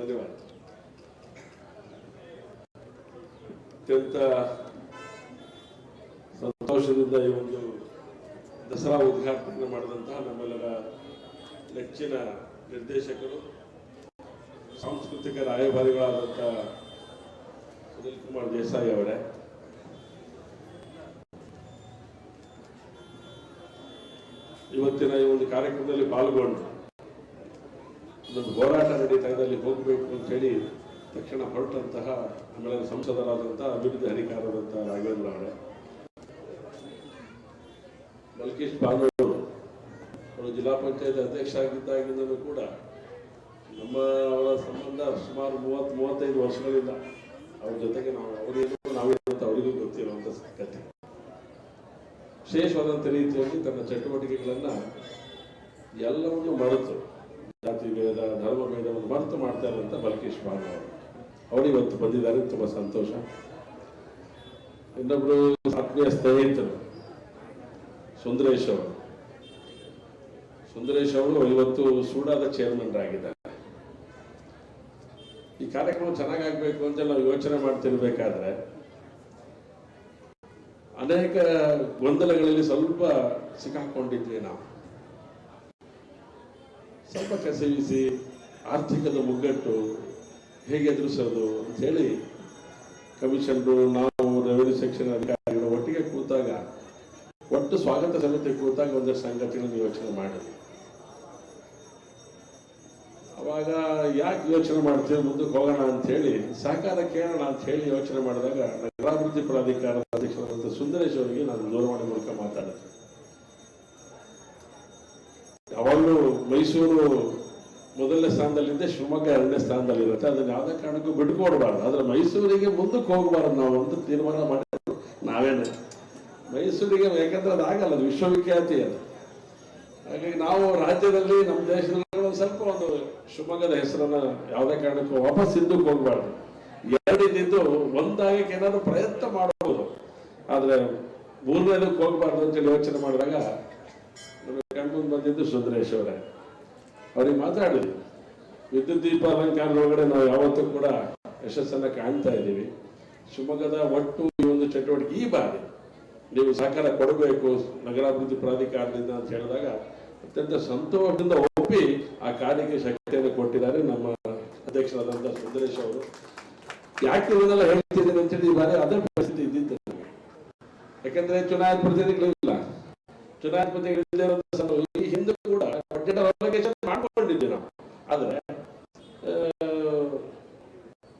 ಧನ್ಯವಾದ ಅತ್ಯಂತ ಸಂತೋಷದಿಂದ ಈ ಒಂದು ದಸರಾ ಉದ್ಘಾಟನೆ ಮಾಡಿದಂತಹ ನಮ್ಮೆಲ್ಲರ ನೆಚ್ಚಿನ ನಿರ್ದೇಶಕರು, ಸಾಂಸ್ಕೃತಿಕ ರಾಯಭಾರಿಗಳಾದಂಥ ಸುನಿಲ್ ಕುಮಾರ್ ದೇಸಾಯಿ ಅವರೇ. ಇವತ್ತಿನ ಈ ಒಂದು ಕಾರ್ಯಕ್ರಮದಲ್ಲಿ ಪಾಲ್ಗೊಂಡು ಒಂದು ಹೋರಾಟ ನಡೀತಾ ಇದೆ, ಅಲ್ಲಿ ಹೋಗಬೇಕು ಅಂತ ಹೇಳಿ ತಕ್ಷಣ ಹೊರಟಂತಹ ಆಮೇಲೆ ಸಂಸದರಾದಂತಹ ಅಭಿವೃದ್ಧಿ ಅಧಿಕಾರದಂತಹ ರಾಘವೇಂದ್ರ ಅವರೇ. ಮಲ್ಕೇಶ್ ಬಾನೂರು ಅವರು ಜಿಲ್ಲಾ ಪಂಚಾಯತ್ ಅಧ್ಯಕ್ಷ ಆಗಿದ್ದಾಗಿಂದಲೂ ಕೂಡ ನಮ್ಮ ಅವರ ಸಂಬಂಧ ಸುಮಾರು ಮೂವತ್ತು, ಮೂವತ್ತೈದು ವರ್ಷಗಳಿಂದ ಅವ್ರ ಜೊತೆಗೆ ನಾವು ಅವರಿಗೂ ನಾವೇನು ಅವರಿಗೂ ಗೊತ್ತಿರುವಂತ ಕಥೆ. ವಿಶೇಷವಾದಂಥ ರೀತಿಯಲ್ಲಿ ತನ್ನ ಚಟುವಟಿಕೆಗಳನ್ನ ಎಲ್ಲವನ್ನೂ ಮರೆತು ಭೇದ ಧರ್ಮ ಭೇದವನ್ನು ಮರೆತು ಮಾಡ್ತಾ ಇರುವಂಥ ಬಲಕೇಶ್ ಬಾಬು ಅವರು. ಅವರು ಇವತ್ತು ಬಂದಿದ್ದಾರೆ, ತುಂಬಾ ಸಂತೋಷ. ಇನ್ನೊಬ್ರು ಆತ್ಮೀಯ ಸ್ನೇಹಿತರು, ಸುಂದರೇಶ್ ಅವರು. ಸುಂದರೇಶ್ ಅವರು ಇವತ್ತು ಸೂಡಾದ ಚೇರ್ಮನ್ ಆಗಿದ್ದಾರೆ. ಈ ಕಾರ್ಯಕ್ರಮ ಚೆನ್ನಾಗಾಗಬೇಕು ಅಂತ ನಾವು ಯೋಚನೆ ಮಾಡ್ತಿರ್ಬೇಕಾದ್ರೆ, ಅನೇಕ ಗೊಂದಲಗಳಲ್ಲಿ ಸ್ವಲ್ಪ ಸಿಕ್ಕಾಕೊಂಡಿದ್ವಿ ನಾವು. ಸ್ವಲ್ಪ ಕಸಿವಿಸಿ ಆರ್ಥಿಕದ ಮುಗ್ಗಟ್ಟು ಹೇಗೆ ಎದುರಿಸೋದು ಅಂತ ಹೇಳಿ ಕಮಿಷನರು, ನಾವು ರೆವೆನ್ಯೂ ಸೆಕ್ಷನ್ ಅಧಿಕಾರಿಗಳು ಒಟ್ಟಿಗೆ ಕೂತಾಗ, ಒಟ್ಟು ಸ್ವಾಗತ ಸಮಿತಿ ಕೂತಾಗ ಒಂದಷ್ಟು ಸಂಗತಿಗಳನ್ನು ಯೋಚನೆ ಮಾಡಿದ್ವಿ. ಅವಾಗ ಯಾಕೆ ಯೋಚನೆ ಮಾಡ್ತೀವಿ, ಮುಂದಕ್ಕೆ ಹೋಗೋಣ ಅಂತ ಹೇಳಿ, ಸಹಕಾರ ಕೇಳೋಣ ಅಂತ ಹೇಳಿ ಯೋಚನೆ ಮಾಡಿದಾಗ ನಗರಾಭಿವೃದ್ಧಿ ಪ್ರಾಧಿಕಾರದ ಅಧ್ಯಕ್ಷರಾದಂಥ ಸುಂದರೇಶ್ ಅವರಿಗೆ ನಾನು ದೂರವಾಣಿ ಮೂಲಕ ಮಾತಾಡಿದೆ ಯಾವಾಗಲೂ ಮೈಸೂರು ಮೊದಲನೇ ಸ್ಥಾನದಲ್ಲಿದ್ದೆ, ಶಿವಮೊಗ್ಗ ಎರಡನೇ ಸ್ಥಾನದಲ್ಲಿರುತ್ತೆ. ಅದನ್ನ ಯಾವುದೇ ಕಾರಣಕ್ಕೂ ಬಿಟ್ಕೊಡ್ಬಾರ್ದು ಆದರೆ ಮೈಸೂರಿಗೆ ಮುಂದಕ್ಕೆ ಹೋಗಬಾರ್ದು ನಾವು ಅಂತ ತೀರ್ಮಾನ ಮಾಡಿದ್ರು ನಾವೇನು. ಮೈಸೂರಿಗೆ ಯಾಕಂದ್ರೆ ಅದು ಆಗಲ್ಲ, ಅದು ವಿಶ್ವವಿಖ್ಯಾತಿ ಅದು. ಹಾಗಾಗಿ ನಾವು ರಾಜ್ಯದಲ್ಲಿ ನಮ್ಮ ದೇಶದಲ್ಲಿ ಒಂದು ಸ್ವಲ್ಪ ಒಂದು ಶಿವಮೊಗ್ಗದ ಹೆಸರನ್ನ ಯಾವುದೇ ಕಾರಣಕ್ಕೂ ವಾಪಸ್ ಹಿಂದಕ್ಕೆ ಹೋಗ್ಬಾರ್ದು. ಎರಡಿದ್ದು ಒಂದಾಗಕ್ಕೆ ಏನಾದರೂ ಪ್ರಯತ್ನ ಮಾಡಬಹುದು ಆದರೆ ಮೂರನೇದಕ್ಕೆ ಹೋಗ್ಬಾರ್ದು ಅಂತೇಳಿ ಯೋಚನೆ ಮಾಡಿದಾಗ ಕಣ್ಮುಂದ್ ಬಂದಿದ್ದು ಸುಂದರೇಶ್ವರ ಅವರೇ. ಅವ್ರಿಗೆ ಮಾತಾಡಿದ್ವಿ ವಿದ್ಯುತ್ ದೀಪ ಅಲಂಕಾರದೊಳಗಡೆ ನಾವು ಯಾವತ್ತೂ ಕೂಡ ಯಶಸ್ಸನ್ನ ಕಾಣ್ತಾ ಇದ್ದೀವಿ. ಶಿವಮೊಗ್ಗದ ಒಟ್ಟು ಈ ಒಂದು ಚಟುವಟಿಕೆ ಈ ಬಾರಿ ನೀವು ಸಹಕಾರ ಕೊಡಬೇಕು ನಗರಾಭಿವೃದ್ಧಿ ಪ್ರಾಧಿಕಾರದಿಂದ ಅಂತ ಹೇಳಿದಾಗ ಅತ್ಯಂತ ಸಂತೋಷದಿಂದ ಒಪ್ಪಿ ಆ ಕಾರ್ಯಕ್ಕೆ ಶಕ್ತಿಯನ್ನು ಕೊಟ್ಟಿದ್ದಾರೆ ನಮ್ಮ ಅಧ್ಯಕ್ಷರಾದಂಥ ಸುಂದರೇಶ್ ಅವರು. ಯಾಕೆ ಇವನ್ನೆಲ್ಲ ಹೇಳ್ತಿದ್ದೀನಿ ಅಂತೇಳಿ ಈ ಬಾರಿ ಅದೇ ಪರಿಸ್ಥಿತಿ ನಮಗೆ. ಯಾಕಂದ್ರೆ ಚುನಾಯಿತ ಪ್ರತಿನಿಧಿಗಳಿಲ್ಲ. ಪ್ರತಿನಿಧಿಗಳಿಲ್ಲದೆ ಈ ಹಿಂದೆ ಕೂಡ ಬಜೆಟ್ ಅಲೋಕೇಶನ್ ಮಾಡ್ಕೊಂಡಿದ್ವಿ ನಾವು. ಆದ್ರೆ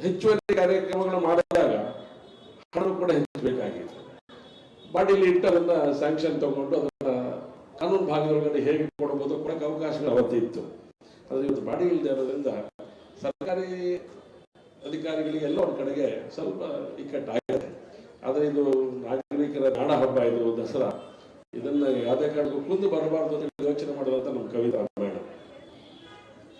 ಹೆಚ್ಚುವರಿ ಕಾರ್ಯಕ್ರಮಗಳು ಮಾಡಿದಾಗ ಹಣ ಕೂಡ ಹೆಚ್ಚಬೇಕಾಗಿತ್ತು. ಬಾಡಿಲಿ ಇಟ್ಟು ಅದನ್ನ ಸ್ಯಾಂಕ್ಷನ್ ತಗೊಂಡು ಅದನ್ನ ಕಾನೂನು ಭಾಗದೊಳಗಡೆ ಹೇಗೆ ಕೊಡಬಹುದು ಕೊಡಕ್ಕೆ ಅವಕಾಶಗಳು ಅವತ್ತಿತ್ತು. ಆದರೆ ಇವತ್ತು ಬಾಡಿ ಇಲ್ಲದೆ ಇರೋದ್ರಿಂದ ಸರ್ಕಾರಿ ಅಧಿಕಾರಿಗಳಿಗೆ ಎಲ್ಲ ಒಂದು ಕಡೆಗೆ ಸ್ವಲ್ಪ ಇಕ್ಕಟ್ಟಾಗಿದೆ. ಆದ್ರೆ ಇದು ನಾಗರಿಕರ ನಾಡ ಹಬ್ಬ ಇದು ದಸರಾ. ಇದನ್ನ ಯಾವುದೇ ಕಾರಣಕ್ಕೂ ಕುಂದು ಬರಬಾರದು ಅಂತ ಯೋಚನೆ ಮಾಡಿದಂತ ನಮ್ಮ ಕವಿತಾ ರಾಮಾಯಣ.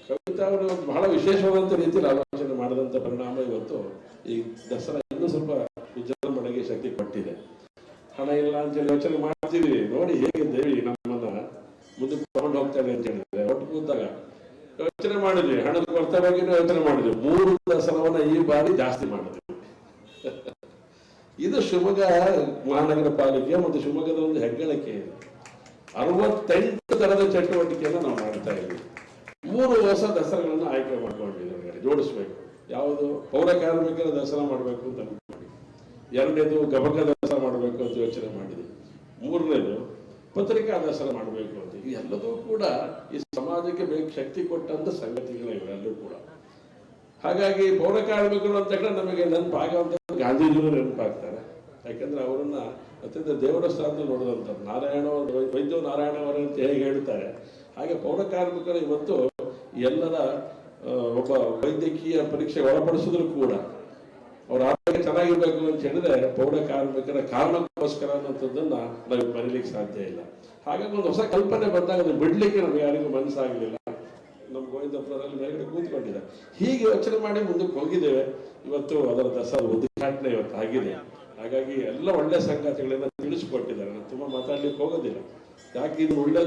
ಕವಿತಾ ಅವರು ಬಹಳ ವಿಶೇಷವಾದಂತ ರೀತಿಯಲ್ಲಿ ಆಲೋಚನೆ ಮಾಡಿದಂತ ಪರಿಣಾಮ ಇವತ್ತು ಈ ದಸರಾ ಇನ್ನೂ ಸ್ವಲ್ಪ ವಿಜೃಂಭಣೆಗೆ ಶಕ್ತಿ ಕೊಟ್ಟಿದೆ. ಹಣ ಇಲ್ಲ ಅಂತ ಹೇಳಿ ಯೋಚನೆ ಮಾಡ್ತೀವಿ. ನೋಡಿ ಹೇಗೆ ದೇವಿ ನಮ್ಮನ್ನ ಮುಂದಕ್ಕೆ ತಗೊಂಡು ಹೋಗ್ತಾರೆ ಅಂತ ಹೇಳಿದ್ರೆ ಒಟ್ಟು ಕೂತಾಗ ಯೋಚನೆ ಮಾಡಿದ್ವಿ. ಹಣದ ಕೊರತೆ ಬಗ್ಗೆನೂ ಯೋಚನೆ ಮಾಡಿದ್ವಿ. ಮೂರು ದಸರವನ್ನ ಈ ಬಾರಿ ಜಾಸ್ತಿ ಮಾಡಿದ್ವಿ. ಇದು ಶಿವಮೊಗ್ಗ ಮಹಾನಗರ ಪಾಲಿಕೆ ಮತ್ತು ಶಿವಮೊಗ್ಗದ ಒಂದು ಹೆಗ್ಗಳಿಕೆ ಅರವತ್ತೆಂಟು ತರದ ಚಟುವಟಿಕೆಯನ್ನು ನಾವು ಮಾಡ್ತಾ ಇದ್ದೀವಿ. ಮೂರು ಹೊಸ ದಸರಾಗಳನ್ನು ಆಯ್ಕೆ ಮಾಡ್ಕೊಂಡಿದ್ದೀವಿ ಜೋಡಿಸ್ಬೇಕು. ಯಾವುದು? ಪೌರ ಕಾರ್ಮಿಕರ ದಸರಾ ಮಾಡಬೇಕು ಅಂತ ಅನ್ಕೊಂಡ್ವಿ ಎರಡನೇದು ಗಬಕ ದಸರಾ ಮಾಡಬೇಕು ಅಂತ ಯೋಚನೆ ಮಾಡಿದ್ವಿ. ಮೂರನೇದು ಪತ್ರಿಕಾ ದಸರಾ ಮಾಡಬೇಕು ಅಂತ. ಇದೆಲ್ಲದೂ ಕೂಡ ಈ ಸಮಾಜಕ್ಕೆ ಬೇಕು ಶಕ್ತಿ ಕೊಟ್ಟಂತ ಸಂಗತಿಗಳು ಇವರೆಲ್ಲರೂ ಕೂಡ. ಹಾಗಾಗಿ ಪೌರ ಕಾರ್ಮಿಕರು ಅಂತ ಹೇಳಿದ್ರೆ ನಮಗೆ ಭಾಗವಂತ ಗಾಂಧೀಜಿಯವರು ನೆನಪಾಗ್ತಾರೆ ಯಾಕಂದ್ರೆ ಅವರನ್ನ ಅತ್ಯಂತ ದೇವರ ಸ್ಥಾನದಲ್ಲಿ ನೋಡಿದಂಥವ್ರು. ನಾರಾಯಣ ವೈದ್ಯ ನಾರಾಯಣ ಅವರ ಅಂತ ಹೇಗೆ ಹೇಳ್ತಾರೆ. ಹಾಗೆ ಪೌರ ಕಾರ್ಮಿಕರು ಇವತ್ತು ಎಲ್ಲರ ಒಬ್ಬ ವೈದ್ಯಕೀಯ ಪರೀಕ್ಷೆ ಒಳಪಡಿಸಿದ್ರು ಕೂಡ. ಅವ್ರ ಆರೋಗ್ಯ ಚೆನ್ನಾಗಿರ್ಬೇಕು ಅಂತ ಹೇಳಿದ್ರೆ ಪೌರ ಕಾರ್ಮಿಕರ ಕಾರಣಕ್ಕೋಸ್ಕರ ಅನ್ನೋದನ್ನ ನಾವು ಬರೀಲಿಕ್ಕೆ ಸಾಧ್ಯ ಇಲ್ಲ. ಹಾಗಾಗಿ ಒಂದು ಹೊಸ ಕಲ್ಪನೆ ಬಂದಾಗ ಅದು ಬಿಡ್ಲಿಕ್ಕೆ ನಮ್ಗೆ ಯಾರಿಗೂ ಮನಸ್ಸಾಗಲಿಲ್ಲ. ನಮ್ಮ ಗೋವಿಂದಪ್ಪರಲ್ಲಿ ಮೇಲ್ಗಡೆ ಕೂತ್ಕೊಂಡಿದ್ದಾರೆ. ಹೀಗೆ ಯೋಚನೆ ಮಾಡಿ ಮುಂದಕ್ಕೆ ಹೋಗಿದ್ದೇವೆ. ಇವತ್ತು ಅದರ ದಸರಾ ಉದ್ಘಾಟನೆ ಇವತ್ತು ಆಗಿದೆ ಹಾಗಾಗಿ ಎಲ್ಲ ಒಳ್ಳೆ ಸಂಗತಿಗಳನ್ನ ತಿಳಿಸ್ಕೊಟ್ಟಿದ್ದಾರೆ. ನಾನು ತುಂಬಾ ಮಾತಾಡ್ಲಿಕ್ಕೆ ಹೋಗೋದಿಲ್ಲ. ಯಾಕೆ ಇದು ಒಳ್ಳೆ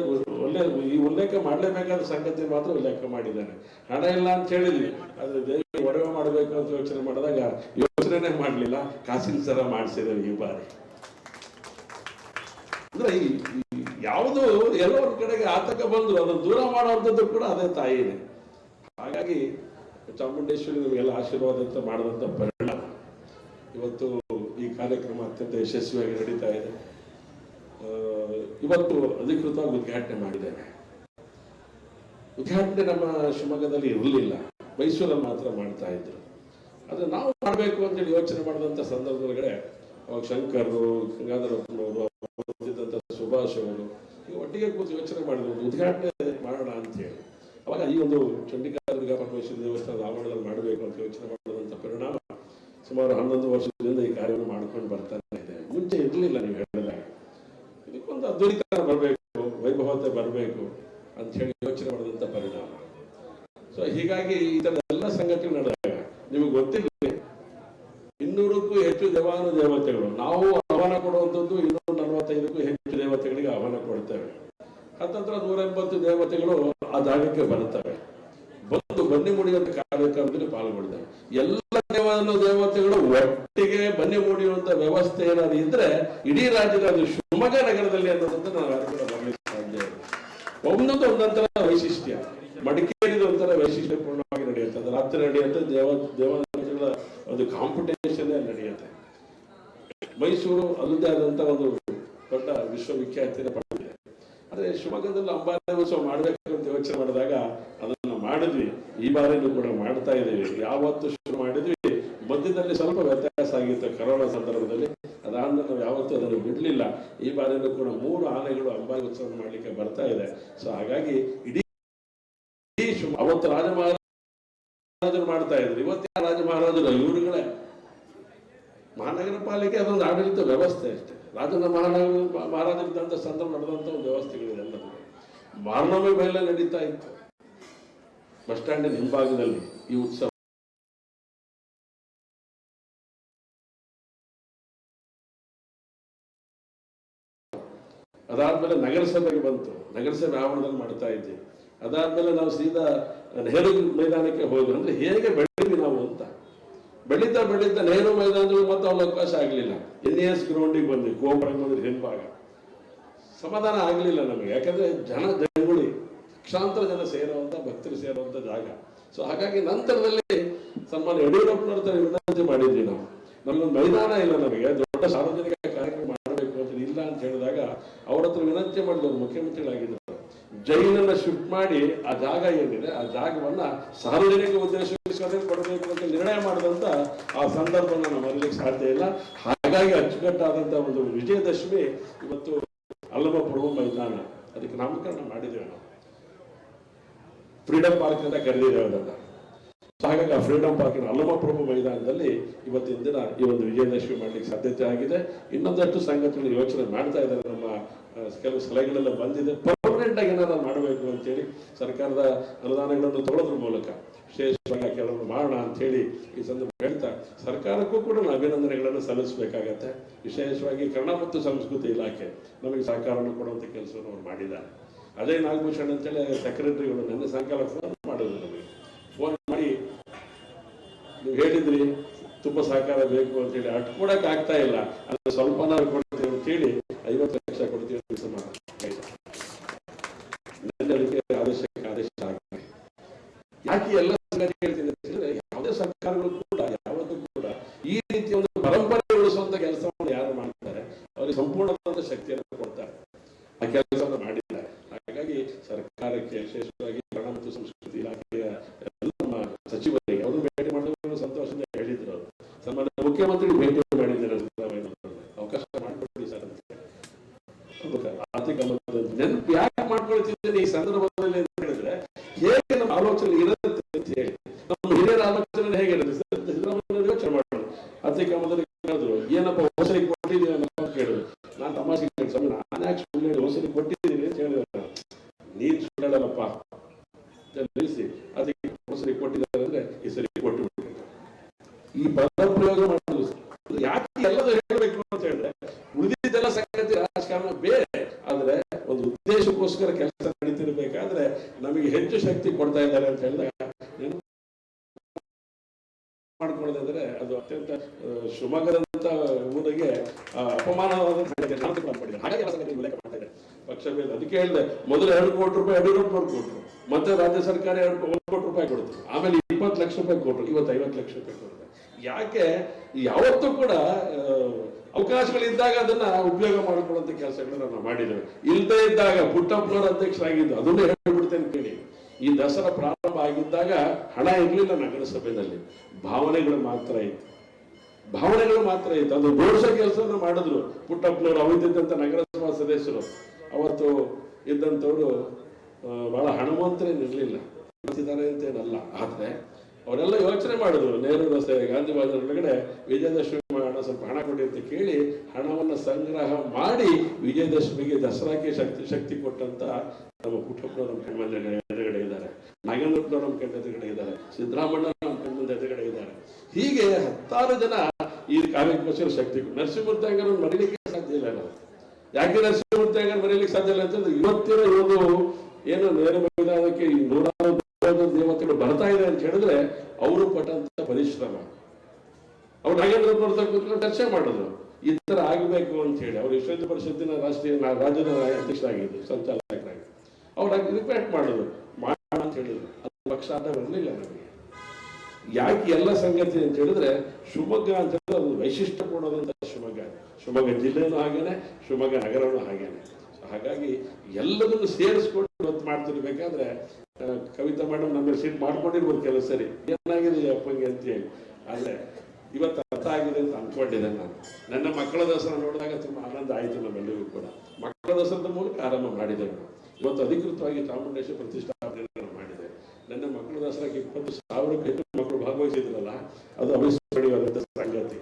ಒಳ್ಳೆ ಈ ಉಲ್ಲೇಖ ಮಾಡಲೇಬೇಕಾದ ಸಂಗತಿ ಮಾತ್ರ ಉಲ್ಲೇಖ ಮಾಡಿದ್ದಾರೆ. ಹಣ ಇಲ್ಲ ಅಂತ ಹೇಳಿದ್ವಿ. ಆದ್ರೆ ದೇವಿ ಒಡವೆ ಮಾಡಬೇಕು ಅಂತ ಯೋಚನೆ ಮಾಡಿದಾಗ ಯೋಚನೆ ಮಾಡಲಿಲ್ಲ. ಕಾಸಿನ ಸರ ಮಾಡಿಸಿದ್ದೇವೆ ಈ ಬಾರಿ. ಅಂದ್ರೆ ಈ ಯಾವುದು ಎಲ್ಲೋ ಒಂದು ಕಡೆಗೆ ಆತಂಕ ಬಂದು ಅದನ್ನು ದೂರ ಮಾಡುವಂಥದ್ದು ಕೂಡ ಅದೇ ತಾಯಿನೇ ಹಾಗಾಗಿ ಚಾಮುಂಡೇಶ್ವರಿ ನಮಗೆಲ್ಲ ಆಶೀರ್ವಾದ ಅಂತ ಮಾಡಿದಂಥ ಪರಿಣಾಮ. ಇವತ್ತು ಕಾರ್ಯಕ್ರಮ ಅತ್ಯಂತ ಯಶಸ್ವಿಯಾಗಿ ನಡೀತಾ ಇದೆ. ಇವತ್ತು ಅಧಿಕೃತವಾಗಿ ಉದ್ಘಾಟನೆ ಮಾಡಿದ್ದೇನೆ. ಉದ್ಘಾಟನೆ ನಮ್ಮ ಶಿವಮೊಗ್ಗದಲ್ಲಿ ಇರಲಿಲ್ಲ. ಮೈಸೂರಲ್ಲಿ ಮಾತ್ರ ಮಾಡ್ತಾ ಇದ್ರು. ಆದ್ರೆ ನಾವು ಮಾಡಬೇಕು ಅಂತೇಳಿ ಯೋಚನೆ ಮಾಡಿದಂಥ ಸಂದರ್ಭದೊಳಗಡೆ ಅವಾಗ ಶಂಕರ್ ಗಂಗಾಧರಪ್ಪನವರು ಓದಿದಂಥ ಸುಭಾಷ್ ಅವರು ಈಗ ಒಟ್ಟಿಗೆ ಕೂತು ಯೋಚನೆ ಮಾಡಿದ್ರು, ಉದ್ಘಾಟನೆ ಮಾಡೋಣ ಅಂತ ಹೇಳಿ. ಅವಾಗ ಈ ಒಂದು ಚಂಡಿಕಾ ದುರ್ಗಾ ಪರಮೇಶ್ವರಿ ದೇವಸ್ಥಾನದ ಆವರಣದಲ್ಲಿ ಮಾಡಬೇಕು ಅಂತ ಯೋಚನೆ ಸುಮಾರು ಹನ್ನೊಂದು ವರ್ಷದಿಂದ ಈ ಕಾರ್ಯವನ್ನು ಮಾಡ್ಕೊಂಡು ಬರ್ತಾನೆ ಇದೆ. ಮುಂಚೆ ಇರಲಿಲ್ಲ ನೀವು ಹೇಳಿದಾಗ. ಇದಕ್ಕೊಂದು ಅದ್ವೈತನ ಬರಬೇಕು, ವೈಭವತೆ ಬರಬೇಕು ಅಂತ ಹೇಳಿ ಯೋಚನೆ ಮಾಡಿದಂಥ ಪರಿಣಾಮ. ಸೊ ಹೀಗಾಗಿ ಈ ಎಲ್ಲ ಸಂಗತಿಗಳು ನಡೆದಾಗ ನಿಮಗೆ ಗೊತ್ತಿಲ್ಲ ಇನ್ನೂರಕ್ಕೂ ಹೆಚ್ಚು ದೇವಾನು ದೇವತೆಗಳು, ನಾವು ಆಹ್ವಾನ ಕೊಡುವಂಥದ್ದು ಇನ್ನೂರ ನಲವತ್ತೈದಕ್ಕೂ ಹೆಚ್ಚು ದೇವತೆಗಳಿಗೆ ಆಹ್ವಾನ ಕೊಡ್ತೇವೆ. ಹತ್ತತ್ರ ನೂರ ಎಂಬತ್ತು ದೇವತೆಗಳು ಆ ಜಾಗಕ್ಕೆ ಬರುತ್ತವೆ. ಬಂದು ಬನ್ನಿ ಮುಡಿಯುವಂತ ಕಾರ್ಯಕ್ರಮದಲ್ಲಿ ಪಾಲ್ಗೊಳ್ತಾರೆ ಎಲ್ಲ ದೇವಾಲಯ ದೇವತೆಗಳು ಒಟ್ಟಿಗೆ ಬನ್ನಿ ಮೂಡಿಯುವಂತ ವ್ಯವಸ್ಥೆ ಏನಾದ್ರು ಇದ್ರೆ ಇಡೀ ರಾಜ್ಯದ ಅದು ಶಿವಮೊಗ್ಗ ನಗರದಲ್ಲಿ ಅನ್ನೋದಂತ ನಾವು ಅದಕ್ಕೆ ಬರ್ಲಿಕ್ಕೆ ಸಾಧ್ಯ ಒಂದೊಂದು ಒಂದೊಂದರ ವೈಶಿಷ್ಟ್ಯ. ಮಡಿಕೇರಿ ಒಂಥರ ವೈಶಿಷ್ಟ್ಯಪೂರ್ಣವಾಗಿ ನಡೆಯುತ್ತೆ. ಅದು ರಾತ್ರಿ ನಡೆಯುತ್ತೆ, ದೇವ, ದೇವಾಲಯಗಳ ಒಂದು ಕಾಂಪಿಟೇಷನ್ ನಡೆಯುತ್ತೆ. ಮೈಸೂರು ಅಲ್ಲದೇ ಆದಂತ ಒಂದು ದೊಡ್ಡ ವಿಶ್ವವಿಖ್ಯಾತಿನ ಪಡೆದಿದೆ ಆದ್ರೆ ಶಿವಮೊಗ್ಗದಲ್ಲಿ ಅಂಬಾರಿ ಉತ್ಸವ ಅಂತ ಯೋಚನೆ ಮಾಡಿದಾಗ ಅದನ್ನ ಮಾಡಿದ್ವಿ. ಈ ಬಾರಿನೂ ಕೂಡ ಮಾಡ್ತಾ ಇದ್ದೀವಿ. ಯಾವತ್ತು ಶುರು ಮಾಡಿದ್ವಿ. ಮಧ್ಯದಲ್ಲಿ ಸ್ವಲ್ಪ ವ್ಯತ್ಯಾಸ ಆಗಿತ್ತು ಕರೋನಾ ಸಂದರ್ಭದಲ್ಲಿ. ಅದಾದ ನಾವು ಯಾವತ್ತೂ ಅದನ್ನು ಬಿಡಲಿಲ್ಲ. ಈ ಬಾರಿನೂ ಕೂಡ ಮೂರು ಆನೆಗಳು ಅಂಬಾರಿ ಉತ್ಸವ ಮಾಡಲಿಕ್ಕೆ ಬರ್ತಾ ಇದೆ. ಸೊ ಹಾಗಾಗಿ ಇಡೀ ಅವತ್ತು ರಾಜ ಮಹಾರಾಜರು ಮಾಡ್ತಾ ಇದ್ರು. ಇವತ್ತಿನ ರಾಜ ಮಹಾರಾಜರು ಇವರುಗಳೇ. ಮಹಾನಗರ ಪಾಲಿಕೆ ಅದೊಂದು ಆಡಳಿತ ವ್ಯವಸ್ಥೆ ಅಷ್ಟೇ. ರಾಜನ ಮಹಾನಗರ ಮಹಾರಾಜರಿದ್ದಂಥ ಸಂದರ್ಭ ನಡೆದಂಥ ಒಂದು ವ್ಯವಸ್ಥೆಗಳಿದೆಲ್ಲ ಮಾರ್ನಮಿ ಮೇಲೆ ನಡೀತಾ ಇತ್ತು. ಬಸ್ ಸ್ಟ್ಯಾಂಡಿನ ಹಿಂಭಾಗದಲ್ಲಿ ಈ ಉತ್ಸವ. ಅದಾದ್ಮೇಲೆ ನಗರಸಭೆಗೆ ಬಂತು. ನಗರಸಭೆ ಆವರಣದಲ್ಲಿ ಮಾಡ್ತಾ ಇದ್ವಿ. ಅದಾದ್ಮೇಲೆ ನಾವು ಸೀದಾ ನೆಹರು ಮೈದಾನಕ್ಕೆ ಹೋದ್ವಿ ಅಂದ್ರೆ ಹೇಗೆ ಬೆಳೆದ್ವಿ ನಾವು ಅಂತ. ಬೆಳೀತಾ ಬೆಳೀತಾ ನೆಹರು ಮೈದಾನದಲ್ಲಿ ಮತ್ತೆ ಅವಕಾಶ ಆಗಲಿಲ್ಲ. ಎನ್ ಎಸ್ ಗ್ರೌಂಡಿಗೆ ಬಂದ್ವಿ ಗೋಪುರ ಹಿಂಭಾಗ. ಸಮಾಧಾನ ಆಗಲಿಲ್ಲ ನಮಗೆ. ಯಾಕಂದ್ರೆ ಜನ ಜಂಗುಳಿ ಲಕ್ಷಾಂತರ ಜನ ಸೇರುವಂಥ ಭಕ್ತರು ಸೇರುವಂಥ ಜಾಗ. ಸೊ ಹಾಗಾಗಿ ನಂತರದಲ್ಲಿ ಸನ್ಮಾನ ಯಡಿಯೂರಪ್ಪನವ್ರ ವಿನಂತಿ ಮಾಡಿದ್ವಿ ನಾವು. ನಮಗೊಂದು ಮೈದಾನ ಇಲ್ಲ ನಮಗೆ, ದೊಡ್ಡ ಸಾರ್ವಜನಿಕ ಕಾರ್ಯಕ್ರಮ ಮಾಡಬೇಕು ಅಂತ ಇಲ್ಲ ಅಂತ ಹೇಳಿದಾಗ ಅವ್ರ ಹತ್ರ ವಿನಂತಿ ಮಾಡಿದವರು ಮುಖ್ಯಮಂತ್ರಿಗಳಾಗಿದ್ದರು. ಜೈಲನ್ನ ಶಿಫ್ಟ್ ಮಾಡಿ ಆ ಜಾಗ ಏನಿದೆ, ಆ ಜಾಗವನ್ನ ಸಾರ್ವಜನಿಕ ಉದ್ದೇಶಕ್ಕೆ ಕೊಡಬೇಕು ಅಂತ ನಿರ್ಣಯ ಮಾಡಿದಂತ ಆ ಸಂದರ್ಭವನ್ನು ನಾವು ಮರಲಿಕ್ಕೆ ಸಾಧ್ಯ ಇಲ್ಲ. ಹಾಗಾಗಿ ಅಚ್ಚುಕಟ್ಟಾದಂಥ ಒಂದು ವಿಜಯದಶಮಿ ಇವತ್ತು ಅಲ್ಲಮ ಪ್ರಭು ಮೈದಾನ. ಅದಕ್ಕೆ ನಾಮಕರಣ ಮಾಡಿದ್ದೇವೆ ನಾವು. ಫ್ರೀಡಂ ಪಾರ್ಕ್ ಅಂತ ಕರೆದಿದ್ದೇವೆ ಅದನ್ನ ಸೊ ಹಾಗಾಗಿ ಆ ಫ್ರೀಡಂ ಪಾರ್ಕಿನ ಅಲ್ಲಮ ಪ್ರಭು ಮೈದಾನದಲ್ಲಿ ಇವತ್ತಿನ ದಿನ ಈ ಒಂದು ವಿಜಯದಶಮಿ ಮಾಡ್ಲಿಕ್ಕೆ ಸಾಧ್ಯತೆ ಆಗಿದೆ. ಇನ್ನೊಂದಷ್ಟು ಸಂಗತಿಗಳು ಯೋಚನೆ ಮಾಡ್ತಾ ಇದ್ದಾರೆ ನಮ್ಮ ಕೆಲವು ಸಲಹೆಗಳೆಲ್ಲ ಬಂದಿದೆ. ಪರ್ಮನೆಂಟ್ ಆಗಿ ಏನಾದ್ರು ಮಾಡಬೇಕು ಅಂತೇಳಿ ಸರ್ಕಾರದ ಅನುದಾನಗಳನ್ನು ತಗೊಳ್ಳೋದ್ರ ಮೂಲಕ ವಿಶೇಷವಾಗಿ ಕೆಲವರು ಮಾಡೋಣ ಅಂತ ಹೇಳಿ ಈ ಸಂದರ್ಭ ಹೇಳ್ತಾ, ಸರ್ಕಾರಕ್ಕೂ ಕೂಡ ನಾವು ಅಭಿನಂದನೆಗಳನ್ನು ಸಲ್ಲಿಸಬೇಕಾಗತ್ತೆ. ವಿಶೇಷವಾಗಿ ಕನ್ನಡ ಮತ್ತು ಸಂಸ್ಕೃತಿ ಇಲಾಖೆ ನಮಗೆ ಸಹಕಾರವನ್ನು ಕೊಡುವಂಥ ಕೆಲಸವನ್ನು ಅವರು ಮಾಡಿದ್ದಾರೆ. ಅಜಯ್ ನಾಗಭೂಷಣ ಅಂತೇಳಿ ಇವರು ನನ್ನ ಸಾಯಂಕಾಲ ಫೋನ್ ಮಾಡಿದ್ರು ನಮಗೆ. ಫೋನ್ ಮಾಡಿ, ನೀವು ಹೇಳಿದ್ರಿ, ತುಂಬಾ ಸಹಕಾರ ಬೇಕು ಅಂತ ಹೇಳಿ ಅಟ್ ಕೊಡಕ್ ಆಗ್ತಾ ಇಲ್ಲ. ಅದು ಸ್ವಲ್ಪ ನಾವು ಕೊಡ್ತೀವಿ ಅಂತ ಹೇಳಿ ಐವತ್ತು ಲಕ್ಷ ಕೊಡ್ತೀವಿ ಅಂತ ಕೆಲಸ ಮಾಡಿ ನನ್ನ ಅದಕ್ಕೆ ಆದೇಶಕ್ಕೆ ಆದೇಶ ಆಗಿದೆ ಯಾಕೆ ಈ ಎಲ್ಲ ಸಂಗತಿ ಹೇಳ್ತೀನಿ ಅಂತ ಹೇಳಿದ್ರೆ ಯಾವುದೇ ಸರ್ಕಾರಗಳು ಕೂಡ ಯಾವತ್ತೂ ಕೂಡ ಈ ರೀತಿಯ ಒಂದು ಪರಂಪರೆ ಉಳಿಸುವಂತ ಕೆಲಸವನ್ನು ಯಾರು ಮಾಡ್ತಾರೆ ಅವರಿಗೆ ಸಂಪೂರ್ಣವಾದ ಶಕ್ತಿಯನ್ನು ಕೊಡ್ತಾರೆ ಆ ಕೆಲಸವನ್ನು ಮಾಡಿದ್ದಾರೆ ಹಾಗಾಗಿ ಸರ್ಕಾರಕ್ಕೆ ವಿಶೇಷವಾಗಿ ಕನ್ನಡ ಮತ್ತು ಸಂಸ್ಕೃತಿ ಇಲಾಖೆಯ ನಮ್ಮ ಸಚಿವರಿಗೆ ಅವರು ಭೇಟಿ ಮಾಡಿದ್ರು ಸಂತೋಷದಿಂದ ಹೇಳಿದ್ರು ಅವರು. ಮುಖ್ಯಮಂತ್ರಿ ಭೇಟಿ ಮಾಡಿದ್ದಾರೆ ಅವಕಾಶ ಮಾಡಿಕೊಡಿ ಸರ್ ಅಂತ? ಆರ್ಥಿಕ ನೆನಪು ಯಾಕೆ ಮಾಡ್ಕೊಳ್ತಿದ್ದೇನೆ ಈ ಸಂದರ್ಭದಲ್ಲಿ ಅಂತ ಹೇಳಿದ್ರೆ, ಹೇಗೆ ನಮ್ಮ ಆಲೋಚನೆ ಇರುತ್ತೆ ಅಂತ ಹೇಳಿ. ನಮ್ಮ ಹಿರಿಯರ ಆಲೋಚನೆ ಹೇಗೆ ಯೋಚನೆ ಮಾಡೋಣ. ಆರ್ಥಿಕ ಏನಪ್ಪ ಹೊಸರಿ ಕೊಟ್ಟಿದ್ದೀವಿ ಕೇಳಿದ್ರು. ನಾನು ತಮಾಷೆ ಕೇಳಿ ಸ್ವಾಮಿ ನಾನು ಯಾಕೆ ಸುಳ್ಳು ಹೇಳಿ ಹೊಸರಿ ಕೊಟ್ಟಿದ್ದೀನಿ ಅಂತ ಹೇಳಿದ್ರು ನಾನು. ನೀನ್ ಸುಳ್ಳು ಹೇಳಲ್ಲಪ್ಪ ಅಂತ ನಿಲ್ಲಿಸಿ ಅದಕ್ಕೆ ಹೊಸರಿ ಕೊಟ್ಟಿದ್ದಾರೆ ಅಂದ್ರೆ ಈ ಸರಿ ಕೊಟ್ಟು ಬಿಡಿ. ಈ ಪದ ಪ್ರಯೋಗ ಮಾಡೋದು ಅದು ಯಾಕೆ ಎಲ್ಲದೂ ಹೇಳಬೇಕು ಅಂತ ಹೇಳಿದ್ರೆ ಉಳಿದಿದ್ದೆಲ್ಲ ಸಂಗತಿ ರಾಜಕಾರಣ ಬೇರೆ ಆದ್ರೆ ಒಂದು ಉದ್ದೇಶಕ್ಕೋಸ್ಕರ ಕೆಲಸ ನಡೀತಿರ್ಬೇಕಾದ್ರೆ ನಮಗೆ ಹೆಚ್ಚು ಶಕ್ತಿ ಕೊಡ್ತಾ ಇದ್ದಾರೆ ಅಂತ ಹೇಳಿದಾಗ ಮಾಡ್ಕೊಳ್ಳೋದಂದ್ರೆ ಅದು ಅತ್ಯಂತ ಶಿವಮೊಗ್ಗದಂತ ಊರಿಗೆ ಅಪಮಾನವಾದ. ಪಕ್ಷ ಮೇಲೆ ಅದಕ್ಕೆ ಹೇಳಿದೆ, ಮೊದಲು ಎರಡು ಕೋಟಿ ರೂಪಾಯಿ ಯಡಿಯೂರಪ್ಪನವ್ರು ಕೊಟ್ಟರು ಮತ್ತೆ ರಾಜ್ಯ ಸರ್ಕಾರ ಎರಡು ಒಂದು ಕೋಟಿ ರೂಪಾಯಿ ಕೊಡ್ತು. ಆಮೇಲೆ ಇಪ್ಪತ್ತು ಲಕ್ಷ ರೂಪಾಯಿ ಕೊಟ್ಟರು ಇವತ್ತು ಐವತ್ತು ಲಕ್ಷ ರೂಪಾಯಿ ಕೊಡ್ತಾರೆ. ಯಾಕೆ? ಯಾವತ್ತೂ ಕೂಡ ಅವಕಾಶಗಳಿದ್ದಾಗ ಅದನ್ನ ಉಪಯೋಗ ಮಾಡಿಕೊಳ್ಳುವಂತ ಕೆಲಸಗಳನ್ನ ನಾವು ಮಾಡಿದ್ದೇವೆ. ಇಲ್ಲದೆ ಇದ್ದಾಗ ಪುಟ್ಟಪ್ಪನವರ ಅಧ್ಯಕ್ಷರಾಗಿದ್ದು, ಅದನ್ನು ಹೇಳ್ಬಿಡ್ತೇನೆ ಕೇಳಿ. ಈ ದಸರಾ ಪ್ರಾರಂಭ ಆಗಿದ್ದಾಗ ಹಣ ಇರಲಿಲ್ಲ ನಗರಸಭೆಯಲ್ಲಿ ಭಾವನೆಗಳು ಮಾತ್ರ ಇತ್ತು. ಭಾವನೆಗಳು ಮಾತ್ರ ಇತ್ತು. ಅದು ದೋಷ ಕೆಲಸವನ್ನು ಮಾಡಿದ್ರು. ಪುಟ್ಟಪ್ಪನವರು ಅವೈದ್ಯಂತ ನಗರಸಭಾ ಸದಸ್ಯರು. ಅವತ್ತು ಇದ್ದಂಥವ್ರು ಬಹಳ ಹಣವಂತರೇನಿರಲಿಲ್ಲ ಮಾಡ್ತಿದ್ದಾರೆ ಅಂತೇನಲ್ಲ. ಆದ್ರೆ ಅವರೆಲ್ಲ ಯೋಚನೆ ಮಾಡಿದ್ರು. ನೆಹರು ರಸ್ತೆ, ಗಾಂಧಿ ಬಾಜಾರ್ ಒಳಗಡೆ ವಿಜಯದಶಮಿ ಹಣ, ಸ್ವಲ್ಪ ಹಣ ಕೊಡಿ ಅಂತ ಕೇಳಿ ಹಣವನ್ನು ಸಂಗ್ರಹ ಮಾಡಿ ವಿಜಯದಶಮಿಗೆ ದಸರಾಕ್ಕೆ ಶಕ್ತಿ ಶಕ್ತಿ ಕೊಟ್ಟಂತ ನಮ್ಮ ಪುಟ್ಟಪ್ಪನವರು ನಮ್ಮ ಕಣ್ಮಂದ ಎದುರುಗಡೆ ಇದ್ದಾರೆ ನಾಗೇಂದ್ರಪ್ಪನವರು ನಮ್ಮ ಕಣ್ಣ ಎದುರುಗಡೆ ಇದ್ದಾರೆ ಸಿದ್ದರಾಮಣ್ಣ ನಮ್ಮ ಕಣ್ಮಂದ ಎದುರುಗಡೆ ಇದ್ದಾರೆ. ಹೀಗೆ ಹತ್ತಾರು ಜನ ಈ ಕಾರ್ಯಕ್ಕೋಸ್ಕರ ಶಕ್ತಿ ನರ್ಸಿ ನರಸಿಂಹಮೂರ್ತಿ ಅಂಗರನ್ನು ಮರೀಲಿಕ್ಕೆ ಸಾಧ್ಯ ಇಲ್ಲ ನಾವು ಯಾಕೆ ನರಸಿಂಹಮೂರ್ತಿ ಅಂಗರ್ ಮರೀಲಿಕ್ಕೆ ಸಾಧ್ಯ ಇಲ್ಲ ಅಂತಂದ್ರೆ ಇವತ್ತಿನ ಒಂದು ಏನು ನೇರ ಮೈದಾನಕ್ಕೆ ಈ ನೂರಾರು ದೇವತೆಗಳು ಬರ್ತಾ ಇದೆ ಅಂತ ಹೇಳಿದ್ರೆ ಅವರು ಪಟ್ಟಂತ ಪರಿಶ್ರಮ. ಅವ್ರು ನಾಗೇಂದ್ರಪ್ಪನವ್ರ ಕೂತ್ಕೊಂಡು ಚರ್ಚೆ ಮಾಡಿದ್ರು. ಈ ತರ ಆಗಬೇಕು ಅಂತ ಹೇಳಿ. ಅವರು ವಿಶ್ವ ಪರಿಷತ್ತಿನ ರಾಷ್ಟ್ರೀಯ ರಾಜ್ಯದ ಅಧ್ಯಕ್ಷರಾಗಿದ್ದು ಸಂಚಾಲಕರಾಗಿ ಅವ್ರು ರಿಕ್ವೆಸ್ಟ್ ಮಾಡಿದ್ರು. ಅಂತ ಹೇಳಿದ್ರು. ಅದು ಪಕ್ಷಾಂತ ಬರಲಿಲ್ಲ ನಮಗೆ. ಯಾಕೆ ಎಲ್ಲ ಸಂಗತಿ ಅಂತ ಹೇಳಿದ್ರೆ ಶಿವಮೊಗ್ಗ ಅಂತ ಹೇಳಿದ್ರೆ ಅದು ಕೊಡೋದಂತ ಶಿವಮೊಗ್ಗ. ಶಿವಮೊಗ್ಗ ಜಿಲ್ಲೆನೂ ಹಾಗೇನೆ, ಶಿವಮೊಗ್ಗ ನಗರನೂ ಹಾಗೇನೆ. ಹಾಗಾಗಿ ಎಲ್ಲದನ್ನು ಸೇರಿಸ್ಕೊಂಡು ಇವತ್ತು ಮಾಡ್ತಿರ್ಬೇಕಾದ್ರೆ ಬೇಕಾದ್ರೆ ಕವಿತಾ ಮೇಡಮ್ ನಮ್ಮ ಸೀಟ್ ಮಾಡ್ಕೊಂಡಿರ್ಬೋದು ಕೆಲವು ಸರಿ. ಏನಾಗಿದೆ ಅಪ್ಪಂಗೆ ಅಂತ ಹೇಳಿ. ಆದ್ರೆ ಇವತ್ತು ಅರ್ಥ ಆಗಿದೆ ಅಂತ ಅನ್ಕೊಂಡಿದ್ದೆ ನಾನು. ನನ್ನ ಮಕ್ಕಳ ದಸರಾ ನೋಡಿದಾಗ ತುಂಬಾ ಆನಂದ ಆಯಿತು ನಮ್ಮೆಲ್ಲರಿಗೂ ಕೂಡ. ಮಕ್ಕಳ ದಸರದ ಮೂಲಕ ಆರಂಭ ನಾವು. ಇವತ್ತು ಅಧಿಕೃತವಾಗಿ ಚಾಮುಂಡೇಶ್ವರಿ ಪ್ರತಿಷ್ಠಾಪನೆ ಮಾಡಿದೆ ನನ್ನ ಮಕ್ಕಳು ದಸರಾಕ್ಕೆ ಇಪ್ಪತ್ತು ಸಾವಿರಕ್ಕೆ ಹೆಚ್ಚು ಮಕ್ಕಳು ಭಾಗವಹಿಸಿದ್ರಲ್ಲ, ಅದು ಅವಿಸ್ಮರಣೀಯವಾದಂಥ ಸಂಗತಿ.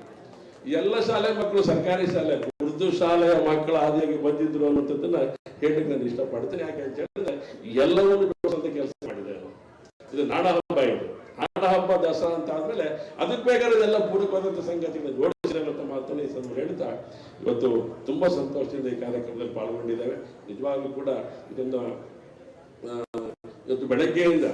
ಎಲ್ಲ ಶಾಲೆ ಮಕ್ಕಳು ಸರ್ಕಾರಿ ಶಾಲೆ, ಉರ್ದು ಶಾಲೆಯ ಮಕ್ಕಳು ಆದಿಯಾಗಿ ಬಂದಿದ್ರು ಅನ್ನೋಂಥದ್ದನ್ನ ಹೇಳಕ್ಕೆ ನಾನು ಇಷ್ಟಪಡ್ತೇನೆ. ಯಾಕೆ ಅಂತ ಹೇಳಿದ್ರೆ, ಎಲ್ಲವನ್ನು ಬೆಳೆಸುವಂತ ಕೆಲಸ ಮಾಡಿದೆ. ಇದು ನಾಡ ಹಬ್ಬ ಇದು. ನಾಡ ಹಬ್ಬ ದಸರಾ ಅಂತ ಆದ್ಮೇಲೆ ಅದಕ್ಕೆ ಬೇಕಾದ್ರೆ ಎಲ್ಲ ಪೂರಕವಾದಂಥ ಸಂಗತಿಗಳನ್ನ ಜೋಡಿಸಿದೆ ಅಂತ ಈ ಸಂದರ್ಭ ಹೇಳ್ತಾ, ಇವತ್ತು ತುಂಬಾ ಸಂತೋಷದಿಂದ ಈ ಕಾರ್ಯಕ್ರಮದಲ್ಲಿ ಪಾಲ್ಗೊಂಡಿದ್ದೇವೆ. ನಿಜವಾಗ್ಲೂ ಕೂಡ ಇದನ್ನ ಇವತ್ತು ಬೆಳಗ್ಗೆಯಿಂದ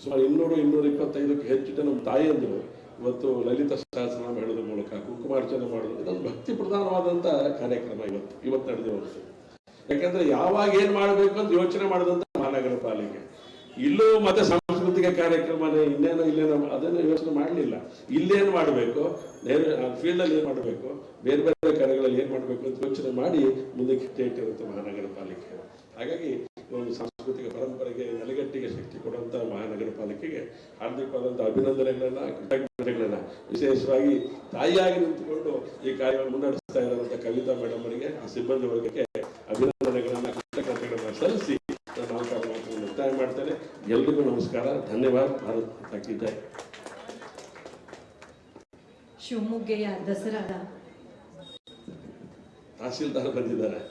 ಸುಮಾರು ಇನ್ನೂರು, ಇನ್ನೂರ ಇಪ್ಪತ್ತೈದಕ್ಕೆ ಹೆಚ್ಚು ಜನ ತಾಯಿಯಂದರು. ಇವತ್ತು ಲಲಿತ ಶಾಸನ ಹೇಳೋದ್ರ ಮೂಲಕ ಕುಂಕುಮಾರ್ಚನೆ ಮಾಡೋದು ಇದೊಂದು ಭಕ್ತಿ ಪ್ರಧಾನವಾದಂಥ ಕಾರ್ಯಕ್ರಮ ಇವತ್ತು ಇವತ್ತು ನಡೆದಿರೋದು ಯಾಕಂದ್ರೆ ಯಾವಾಗ ಏನ್ ಮಾಡಬೇಕು ಅಂತ ಯೋಚನೆ ಮಾಡಿದಂತ ಮಹಾನಗರ ಪಾಲಿಕೆ. ಇಲ್ಲೂ ಮತ್ತೆ ಸಾಂಸ್ಕೃತಿಕ ಕಾರ್ಯಕ್ರಮನೇ, ಇನ್ನೇನೋ ಇಲ್ಲೇನೋ ಅದನ್ನು ಯೋಚನೆ ಮಾಡಲಿಲ್ಲ. ಇಲ್ಲೇನು ಮಾಡಬೇಕು? ಫೀಲ್ಡ್ ಅಲ್ಲಿ ಏನ್ ಮಾಡಬೇಕು? ಬೇರೆ ಬೇರೆ ಕಾರ್ಯಗಳಲ್ಲಿ ಏನ್ ಮಾಡಬೇಕು ಅಂತ ಯೋಚನೆ ಮಾಡಿ ಮುಂದಕ್ಕೆ ಇಟ್ಟಿರುತ್ತೆ ಮಹಾನಗರ ಪಾಲಿಕೆ. ಹಾಗಾಗಿ ಒಂದು ಸಾಂಸ್ಕೃತಿಕ ಪರಂಪರೆಗೆ ನೆಲೆಗಟ್ಟಿಗೆ ಶಕ್ತಿ ಕೊಡುವಂತ ಮಹಾನಗರ ಪಾಲಿಕೆಗೆ ಹಾರ್ದಿಕವಾದಂಥ ಅಭಿನಂದನೆಗಳನ್ನ ಕೃತಜ್ಞತೆಗಳನ್ನ. ವಿಶೇಷವಾಗಿ ತಾಯಿಯಾಗಿ ನಿಂತುಕೊಂಡು ಈ ಕಾರ್ಯವನ್ನು ಮುನ್ನಡೆಸ್ತಾ ಇರುವಂತಹ ಕವಿತಾ ಮೇಡಮ್ ಅವರಿಗೆ ಆ ಸಿಬ್ಬಂದಿ ವರ್ಗಕ್ಕೆ ಅಭಿನಂದನೆಗಳನ್ನ ಕೃತಜ್ಞತೆಗಳನ್ನ ಸಲ್ಲಿಸಿ ನಾನು ಮುಕ್ತಾಯ ಮಾಡ್ತೇನೆ. ಎಲ್ರಿಗೂ ನಮಸ್ಕಾರ. ಧನ್ಯವಾದ. ಭಾರತ ಜೈ. ಶಿವಮೊಗ್ಗೆಯ ದಸರಾದ ತಹಸೀಲ್ದಾರ್ ಬಂದಿದ್ದಾರೆ.